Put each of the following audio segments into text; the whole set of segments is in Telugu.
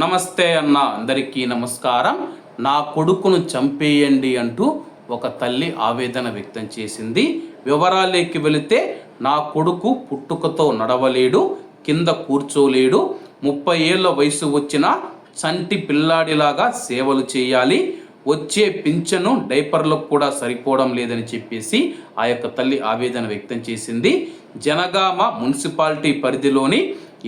నమస్తే అన్న అందరికీ నమస్కారం. నా కొడుకును చంపేయండి అంటూ ఒక తల్లి ఆవేదన వ్యక్తం చేసింది. వివరాలేకి వెళితే నా కొడుకు పుట్టుకతో నడవలేడు కింద కూర్చోలేడు ముప్పై ఏళ్ళ వయసు వచ్చిన చంటి పిల్లాడిలాగా సేవలు చేయాలి వచ్చే పింఛను డైపర్లకు కూడా సరిపోవడం లేదని చెప్పేసి ఆ యొక్క తల్లి ఆవేదన వ్యక్తం చేసింది. జనగామ మున్సిపాలిటీ పరిధిలోని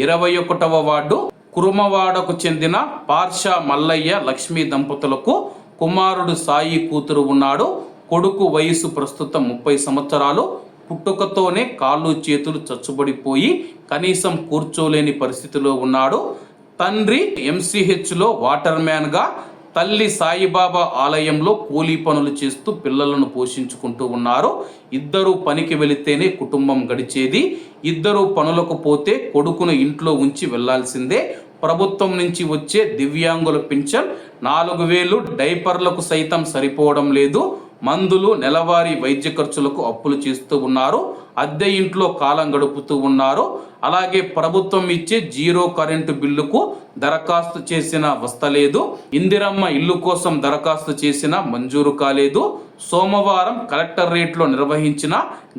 ఇరవై ఒకటవ వార్డు కురుమవాడకు చెందిన పార్ష మల్లయ్య లక్ష్మీ దంపతులకు కుమారుడు సాయి కూతురు ఉన్నాడు. కొడుకు వయసు ప్రస్తుతం ముప్పై సంవత్సరాలు. పుట్టుకతోనే కాళ్ళు చేతులు చచ్చుబడిపోయి కనీసం కూర్చోలేని పరిస్థితిలో ఉన్నాడు. తండ్రి ఎంసీహెచ్లో వాటర్ మ్యాన్గా తల్లి సాయిబాబా ఆలయంలో కూలీ పనులు చేస్తూ పిల్లలను పోషించుకుంటూ ఉన్నారు. ఇద్దరు పనికి వెళితేనే కుటుంబం గడిచేది. ఇద్దరు పనులకు పోతే కొడుకును ఇంట్లో ఉంచి వెళ్ళాల్సిందే. ప్రభుత్వం నుంచి వచ్చే దివ్యాంగుల పింఛన్ నాలుగు వేలు డైపర్లకు సైతం సరిపోవడం లేదు. మందులు నెలవారీ వైద్య ఖర్చులకు అప్పులు చేస్తూ ఉన్నారు. అద్దె ఇంట్లో కాలం గడుపుతూ ఉన్నారు. అలాగే ప్రభుత్వం ఇచ్చే జీరో కరెంటు బిల్లుకు దరఖాస్తు చేసిన వస్తలేదు ఇందిరమ్మ ఇల్లు కోసం దరఖాస్తు చేసిన మంజూరు కాలేదు. సోమవారం కలెక్టరేట్లో నిర్వహించిన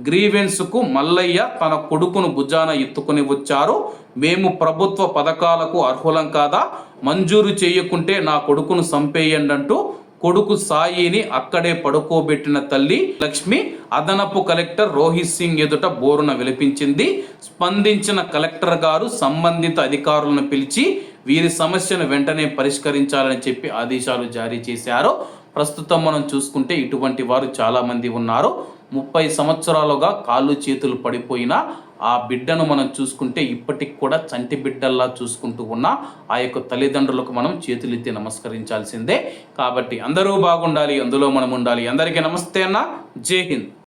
గ్రీవెన్స్కు మల్లయ్య తన కొడుకును భుజాన ఎత్తుకుని వచ్చారు. మేము ప్రభుత్వ పథకాలకు అర్హులం కాదా? మంజూరు చేయకుంటే నా కొడుకును సంపేయండి అంటూ కొడుకు సాయిని అక్కడే పడుకోబెట్టిన తల్లి లక్ష్మి అదనపు కలెక్టర్ రోహిత్ సింగ్ ఎదుట బోరున విలపించింది. స్పందించిన కలెక్టర్ గారు సంబంధిత అధికారులను పిలిచి వీరి సమస్యను వెంటనే పరిష్కరించాలని చెప్పి ఆదేశాలు జారీ చేశారు. ప్రస్తుతం మనం చూసుకుంటే ఇటువంటి వారు చాలామంది ఉన్నారు. ముప్పై సంవత్సరాలుగా కాళ్ళు చేతులు పడిపోయిన ఆ బిడ్డను మనం చూసుకుంటే ఇప్పటికి కూడా చంటి బిడ్డల్లా చూసుకుంటూ ఉన్న ఆ యొక్క తల్లిదండ్రులకు మనం చేతులెత్తి నమస్కరించాల్సిందే. కాబట్టి అందరూ బాగుండాలి అందులో మనం ఉండాలి. అందరికీ నమస్తే అన్న. జై హింద్.